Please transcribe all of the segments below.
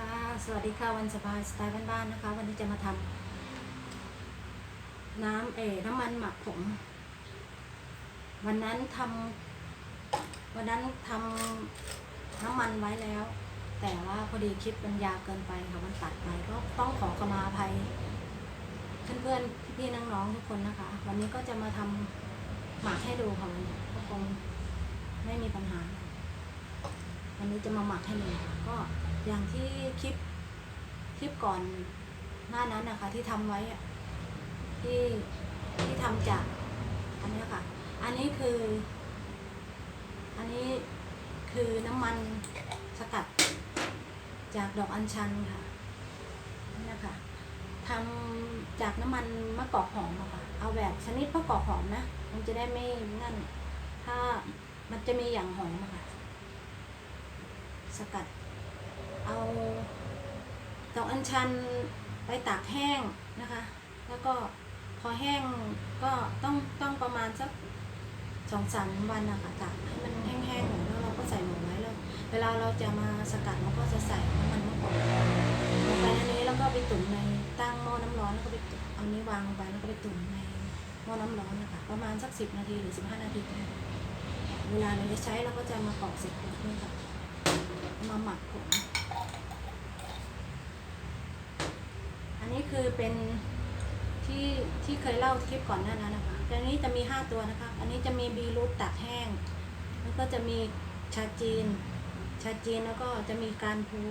ค่ะ สวัสดีค่ะ วันสบายสไตล์บ้านๆนะคะ วันนี้จะมาทำน้ำเออน้ำมันหมักผม วันนั้นทำวันนั้นทำน้ำมันไว้แล้ว แต่ว่าพอดีคลิปมันยาวเกินไปค่ะมันตัดไปก็ต้องขอกมาอภัย เพื่อนๆพี่ๆน้องๆทุกคนนะคะ วันนี้ก็จะมาทำหมักให้ดูค่ะวันนี้ก็คงไม่มีปัญหาวันนี้จะมาหมักให้ดูค่ะก็ อย่างที่คลิปคลิปก่อนหน้านั้นนะคะ ที่ทำไว้ที่ที่ทำจากอันนี้ค่ะ อันนี้คือ อันนี้คือน้ำมันสกัดจากดอกอัญชันค่ะนี่นะคะทำจากน้ำมันมะกอกหอมค่ะ เอาแบบชนิดมะกอกหอมนะ มันจะได้ไม่นั่น ถ้ามันจะมีอย่างหอมค่ะ สกัด เอาดอกอัญชันไปตากแห้งนะคะ แล้วก็พอแห้งก็ต้องต้องประมาณสักสองสามวันนะคะตากให้มันแห้งๆหน่อยแล้วเราก็ใส่หมูไว้แล้วเวลาเราจะมาสกัดเราก็จะใส่น้ำมันมะกอกลงไปอันนี้แล้วก็ไปตุ๋นในตั้งหม้อน้ำร้อนแล้วก็ไปเอานี้วางลงไปแล้วก็ไปตุ๋นในหม้อน้ำร้อนนะคะประมาณสักสิบนาทีหรือสิบห้านาทีก็ได้เวลาเราจะใช้เราก็จะมากรอกเสร็จแล้วนี่ค่ะมาหมักผม อั นนี้คือเป็นที่ที่เคยเล่าคลิปก่อนหน้านั้นนะคะแต่อันนี้จะมีห้าตัวนะคะ อันนี้จะมีบีรูทตากแห้ง แล้วก็จะมีชาจีน ชาจีนแล้วก็จะมีการพู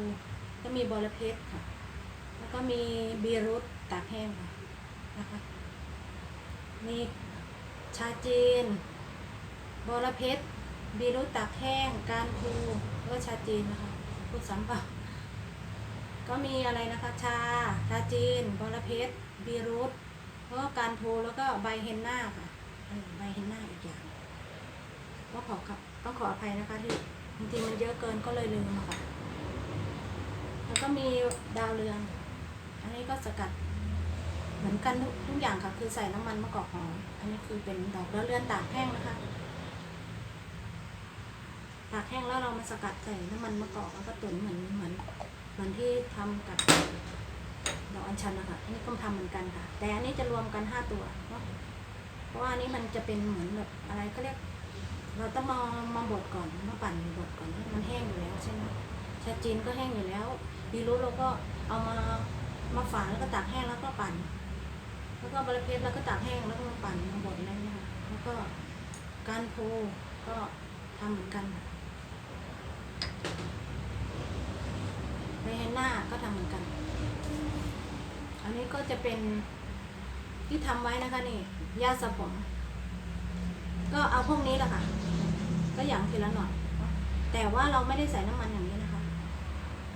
ก็มีบอระเพ็ดค่ะ แล้วก็มีบีรูทตากแห้งค่ะนะคะ มีชาจีน บอระเพ็ดบีรูทตากแห้ง การพูแล้วก็ชาจีนนะคะพูดซ้ำเปล่า ก็มีอะไรนะคะ ชา ชาจีนบอระเพ็ดบีรูทแล้วก็การพูแล้วก็ใบเฮนนาค่ะใบเฮนนาอีกอย่างก็ขอครับต้องขออภัยนะคะที่บางทีมันเยอะเกินก็เลยลืมค่ะ แล้วก็มีดาวเรือง อันนี้ก็สกัดเหมือนกันทุกอย่างค่ะ คือใส่น้ำมันมะกอกหอม อันนี้คือเป็นดอกดาวเรืองตากแห้งนะคะตากแห้งแล้วเรามาสกัดใส่น้ำมันมะกอกแล้วก็ตุ๋นเหมือนเหมือน มือนที่ทำกับดอกอัญชันนะคะอันนี้ก็ทำเหมือนกันค่ะ แต่อันนี้จะรวมกันห้าตัวเนาะเพราะว่าอันนี้มันจะเป็นเหมือนแบบอะไรก็เรียก เราต้องมามาบดก่อนมาปั่นบดก่อนมันแห้งอยู่แล้วใช่ไหมชาจีนก็แห้งอยู่แล้วบีรูทเราก็เอามามาฝานแล้วก็ตากแห้งแล้วก็ปั่น แล้วก็บริเพชรแล้วก็ตากแห้งแล้วก็มาปั่นมาบดอะไรเนี่ยค่ะแล้วก็การโพก็ทำเหมือนกันค่ะ เฮนน่าก็ทำเหมือนกัน อันนี้ก็จะเป็นที่ทำไว้นะคะนี่ยาสระผม ก็เอาพวกนี้แหละค่ะ ก็อย่างทีละหน่อยเนอแต่ว่าเราไม่ได้ใส่น้ำมันอย่างนี้นะคะ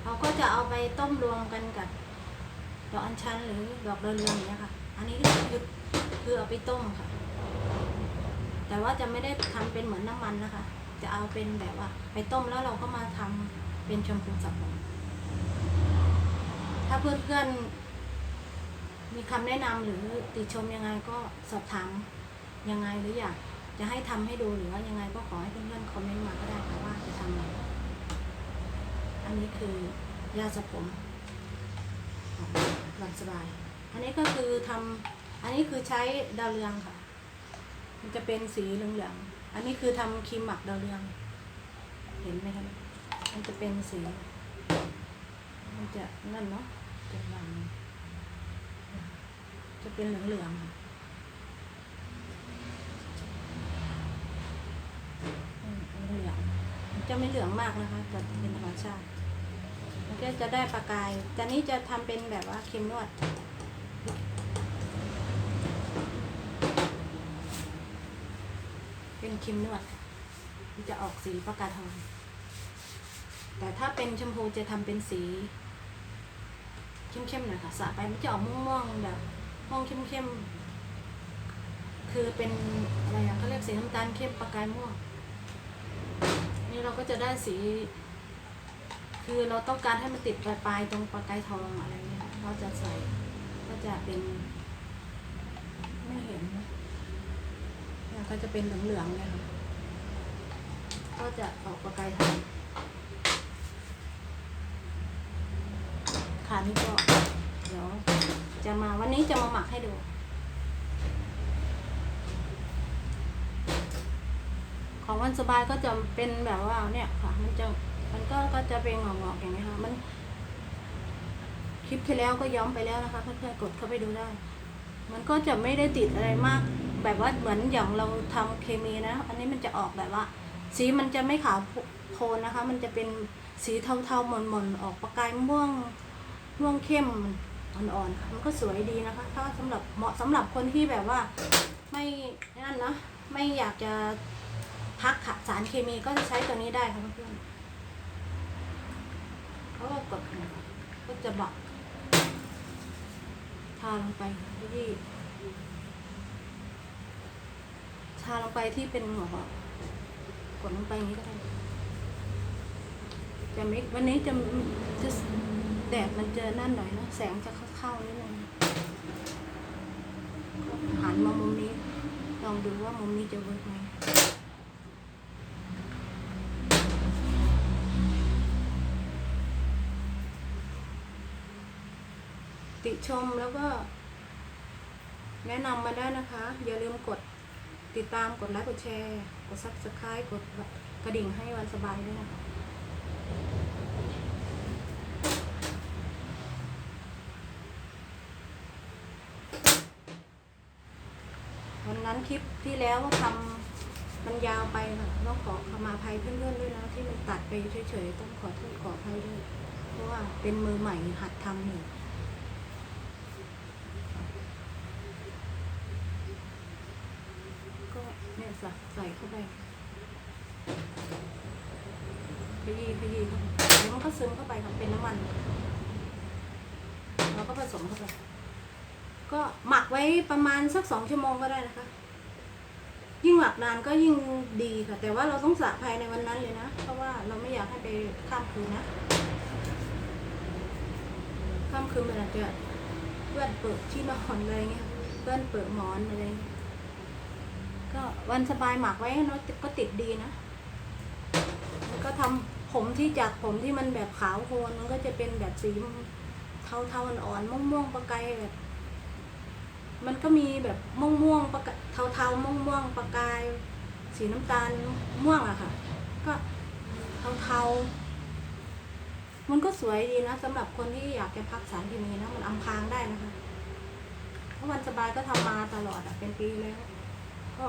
เราก็จะเอาไปต้มรวมกันกับดอกอัญชันหรือดอกเรืองอย่างเนี้ยค่ะ อันนี้คือคือเอาไปต้มค่ะ แต่ว่าจะไม่ได้ทำเป็นเหมือนน้ำมันนะคะ จะเอาเป็นแบบว่า ไปต้มแล้วเราก็มาทำเป็นแชมพูสระผม ถ้าเพื่อนๆ มีคำแนะนำหรือติชมยังไงก็สอบถามยังไงหรืออยากจะให้ทำให้ดูหรือว่ายังไงก็ขอให้เพื่อนๆคอมเมนต์มาก็ได้ค่ะว่าจะทำอะไร อันนี้คือยาสระผมหลับสบาย อันนี้ก็คือทำอันนี้คือใช้ดาวเรืองค่ะ มันจะเป็นสีเหลืองๆ อันนี้คือทำครีมหมักดาวเรือง เห็นไหมคะมันจะเป็นสี มันจะนั่นเนาะ จะวางจะเป็นเหลืองๆค่ะเหลืองจะไม่เหลืองมากนะคะแต่เป็นธรรมชาติมันก็จะได้ประกาย แต่นี้จะทำเป็นแบบว่าเค็มนวดเป็นเค็มนวดมันจะออกสีประกายทอง แต่ถ้าเป็นชมพูจะทำเป็นสี เข้มๆหน่อยค่ะสระไปมันจะออกม่วงๆแบบม่วงเข้มๆคือเป็นอะไรอะเขาเรียกสีน้ำตาลเข้มประกายม่วง นี่เราก็จะได้สี คือเราต้องการให้มันติดปลายๆตรงประกายทองอะไรเงี้ยเราจะใส่ก็จะเป็น ไม่เห็นเนี่ยก็จะเป็นเหลืองๆเนี่ยค่ะก็จะออกประกายทอง ค่ะ นี่ก็เดี๋ยวจะมาวันนี้จะมาหมักให้ดู ของวันสบายก็จะเป็นแบบว่าเนี่ยค่ะ มันจะมันก็ก็จะเป็นงอกๆอย่างนี้ยค่ะมัน คลิปที่แล้วก็ย้อมไปแล้วนะคะเพื่อนๆกดเข้าไปดูได้ มันก็จะไม่ได้ติดอะไรมาก แบบว่าเหมือนอย่างเราทำเคมีนะ อันนี้มันจะออกแบบว่า สีมันจะไม่ขาวโพลนนะคะ มันจะเป็นสีเทาๆหม่นๆ ออกประกายม่วง ม่วงเข้มอ่อนๆค่ะมันก็สวยดีนะคะ ถ้าสำหรับเหมาะสำหรับคนที่แบบว่าไม่นั่นนะไม่อยากจะพักขัดสารเคมีก็จะใช้ตัวนี้ได้ค่ะเพื่อนๆเขาก็กดก็จะบักทาลงไปที่ทาลงไปที่เป็นหัวกดลงไปอย่างนี้ก็ได้จะไม่วันนี้จะจะ แดดมันเจะนั่นหน่อยนะแสงจะเข้าๆนิดนึงก็หันมามุมนี้ ลองดูว่ามุมนี้จะเวิร์กไหมติชมแล้วก็ แนะนำมาได้นะคะ อย่าลืมกดติดตามกดไลค์กดแชร์ กดซับสไคร b ์กดกระดิ่งให้วันสบายด้วยนะคะ วั นั้นคลิปที่แล้วก็ทำมันยาวไปค่ะต้องขอขมาภัยเพื่อนๆด้วยนะที่มันตัดไปเฉยๆต้องขอโทษขออภัยด้วย เพราะว่าเป็นมือใหม่หัดทำอยู่ก็เนี่ยใส่ใส่เข้าไปขยี้ขยี้เข้าไปเดี๋ยมันก็ซึมเข้าไปค่ะเป็นน้ำมันเราก็ผสมเข้าไป ก็หมักไว้ประมาณสักสองชั่วโมงก็ได้นะคะ ยิ่งหมักนานก็ยิ่งดีค่ะ แต่ว่าเราต้องสระภายในวันนั้นเลยนะ เพราะว่าเราไม่อยากให้ไปข้ามคืนนะข้ามคืนมันอาจจะเพื่อนเปิดที่นอนอะไรเงี้ยเพื่อนเปิดหมอนอะไรก็วันสบายหมักไว้เนอะก็ติดดีนะมันก็ทำผมที่จากผมที่มันแบบขาวโพลนมันก็จะเป็นแบบสีเทาๆอ่อนๆม่วงๆประกายแบบ มันก็มีแบบม่วงม่วงๆประกายเทาๆม่วงม่วงๆประกาย สีน้ำตาลม่วงอะค่ะ ก็เทาๆมันก็สวยดีนะสำหรับคนที่อยากจะพักสารเคมีนะมันอำพรางได้นะคะเพราะวันสบายก็ทำมาตลอดอะเป็นปีแล้ว ก็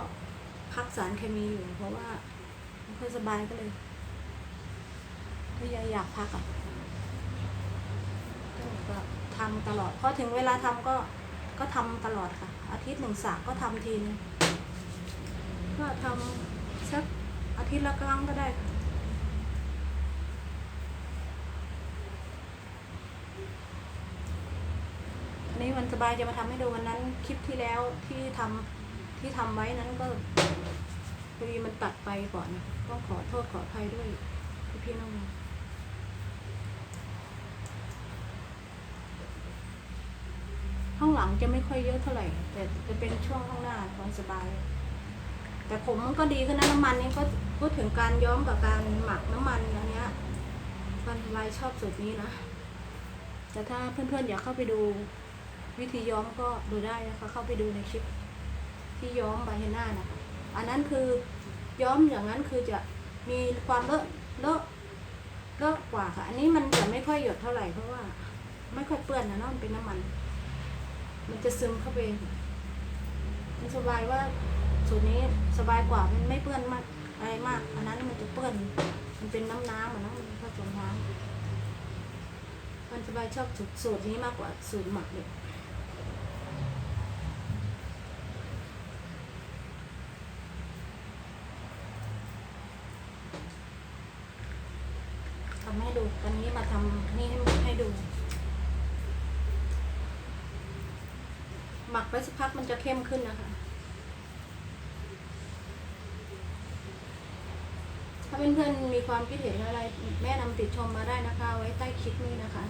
พักสารเคมีอยู่เพราะว่าไม่ค่อยสบายก็เลยก็ยังอยากพักอะก็ทำตลอดพอถึงเวลาทำก็ ก็ทำตลอดค่ะ อาทิตย์หนึ่งสระก็ทำทีนึงก็ทำสักอาทิตย์ละครั้งก็ได้ค่ะอันนี้วันสบายจะมาทำให้ดูวันนั้นคลิปที่แล้วที่ทำที่ทำไว้นั้นก็พอดีมันตัดไปก่อนต้องขอโทษขออภัยด้วยพี่พี่น้อง ข้างหลังจะไม่ค่อยเยอะเท่าไหร่ แต่จะเป็นช่วงข้างหน้าวันสบาย แต่ผมมันก็ดีขึ้นนะน้ำมันนี่ก็พูดถึงการย้อมกับการหมักน้ำมันอันเนี้ยวันสบายชอบสูตรนี้นะ แต่ถ้าเพื่อนๆอยากเข้าไปดู วิธีย้อมก็ดูได้นะคะเข้าไปดูในคลิป ที่ย้อมใบเฮน่านะคะอันนั้นคือย้อมอย่างนั้นคือจะมีความเลอะเลอะเลอะกว่าค่ะ อันนี้มันจะไม่ค่อยหยดเท่าไหร่เพราะว่า ไม่ค่อยเปื้อนนะเนาะมันเป็นน้ำมัน มันจะซึมเข้าไปมันสบายว่าสูตรนี้สบายกว่ามันไม่เปื้อนมากอะไรมาก อันนั้นมันจะเปื้อน มันเป็นน้ำน้ำเหมือนน้ำมันผสมน้ำมันสบายชอบสูตรสูตรนี้มากกว่าสูตรหมักเลย ทำให้ดูตอนนี้มาทำนี่ให้ให้ดู หมักไปสักพักมันจะเข้มขึ้นนะคะ ถ้าเพื่อนๆมีความคิดเห็นอะไร แม่นำติดชมมาได้นะคะ ไว้ใต้คลิปนี้นะคะ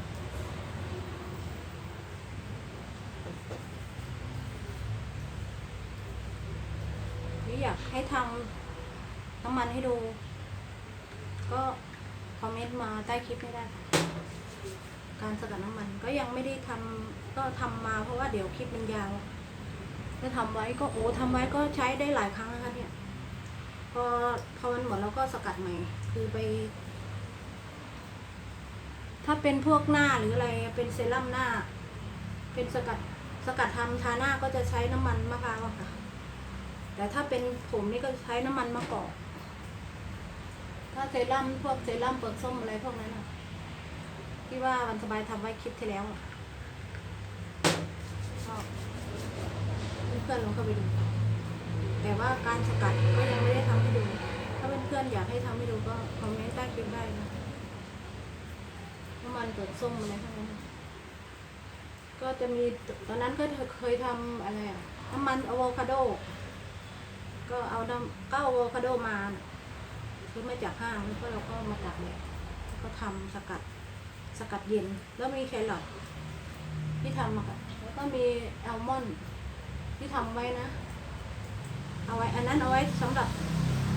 หรืออยากให้ทำน้ำมันให้ดู ก็คอมเมนต์มาใต้คลิปนี้ได้ค่ะ การสกัดน้ำมันก็ยังไม่ได้ทำก็ทำมาเพราะว่าเดี๋ยวคลิปมันยาวก็ทำไว้ก็โอ้ทำไว้ก็ใช้ได้หลายครั้งนะคะเนี่ย พอพอมันหมดเราก็สกัดใหม่ คือไป ถ้าเป็นพวกหน้าหรืออะไรเป็นเซรั่มหน้า เป็นสกัดสกัดทำทาหน้าก็จะใช้น้ำมันมะพร้าวค่ะ แต่ถ้าเป็นผมนี่ก็ใช้น้ำมันมะกอกถ้าเซรั่มพวกเซรั่มเปลือกส้มอะไรพวกนั้นอะ ที่ว่าวันสบายทำไว้คลิปที่แล้วอะก็เพื่อนๆลองเข้าไปดูแต่ว่าการสกัดก็ยังไม่ได้ทำให้ดู ถ้าเพื่อนๆอยากให้ทำให้ดูก็คอมเมนต์ใต้คลิปได้นะน้ำมันเปลือกส้มอะไรพวกนั้นก็จะมีตอนนั้นก็เคยทำอะไรอะน้ำมันอะโวคาโด ก็เอาน้ำก็เอาอะโวคาโดมาซื้อมาจากห้างแล้วก็เราก็มาตักเนี่ยแล้วก็ทำสกัด สกัดเย็น แล้วมีแครอทที่ทำมาค่ะแล้วก็มีแอลมอนด์ที่ทำไว้นะ เอาไว้อันนั้นเอาไว้สำหรับ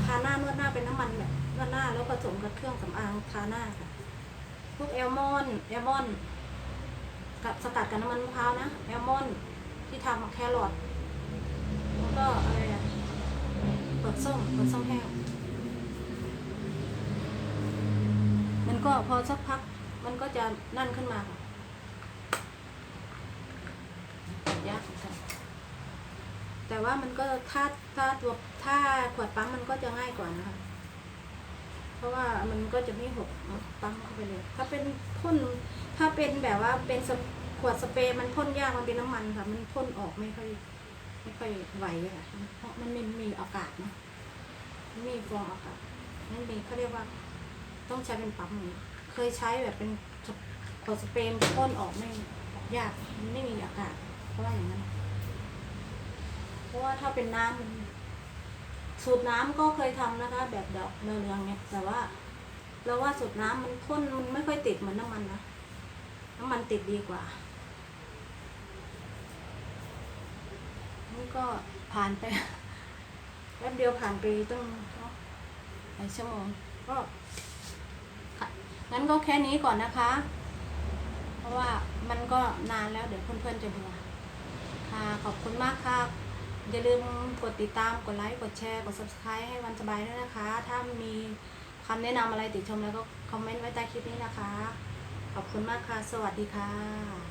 ทาหน้านวดหน้าเป็นน้ำมันแบบนวดหน้าแล้วผสมกับเครื่องสำอางทาหน้าค่ะพวกแอลมอนด์แอลมอนด์กับสกัดกับน้ำมันมะพร้าวนะแอลมอนด์ที่ทำกับแครอทแล้วก็อะไรอะเปลือกส้มเปลือกส้มแห้งมันก็พอสักพัก มันก็จะนั่นขึ้นมาค่ะยากเหมือนกันแต่ว่ามันก็ถ้าถ้าตัวถ้าขวดปั๊มมันก็จะง่ายกว่านะคะเพราะว่ามันก็จะไม่หกปั๊มเข้าไปเลย ถ้าเป็นพ่นถ้าเป็นแบบว่าเป็นขวดสเปรย์มันพ่นยากมันเป็นน้ำมันค่ะ มันพ่นออกไม่ค่อยไม่ค่อยไหวค่ะเพราะมันไม่มีอากาศนะมีฟองอากาศนั่นมีเขาเรียกว่า ต้องใช้เป็นปั๊มอย่างนี้ เคยใช้แบบเป็นขวดสเปรย์มันพ่นออกไม่ออกยากมันไม่มีอากาศเพราะว่าอย่างนั้น เพราะว่าถ้าเป็นน้ำสูตรน้ำก็เคยทำนะคะ แบบดอกเรืองเนี่ยแต่ว่าเราว่าสูตรน้ำมันพ่นมันไม่ค่อยติดเหมือนน้ำมันนะน้ำมันติดดีกว่านี่ก็ผ่านไปแป๊บเดียวผ่านไปตั้งหลายชั่วโมงก็ งั้นก็แค่นี้ก่อนนะคะ เพราะว่ามันก็นานแล้วเดี๋ยวเพื่อนๆจะเบื่อค่ะขอบคุณมากค่ะ อย่าลืมกดติดตาม กดไลค์ กดแชร์ กด subscribe ให้วันสบายด้วยนะคะ ถ้ามีคำแนะนำอะไรติดชมแล้วก็คอมเมนต์ไว้ใต้คลิปนี้นะคะ ขอบคุณมากค่ะ สวัสดีค่ะ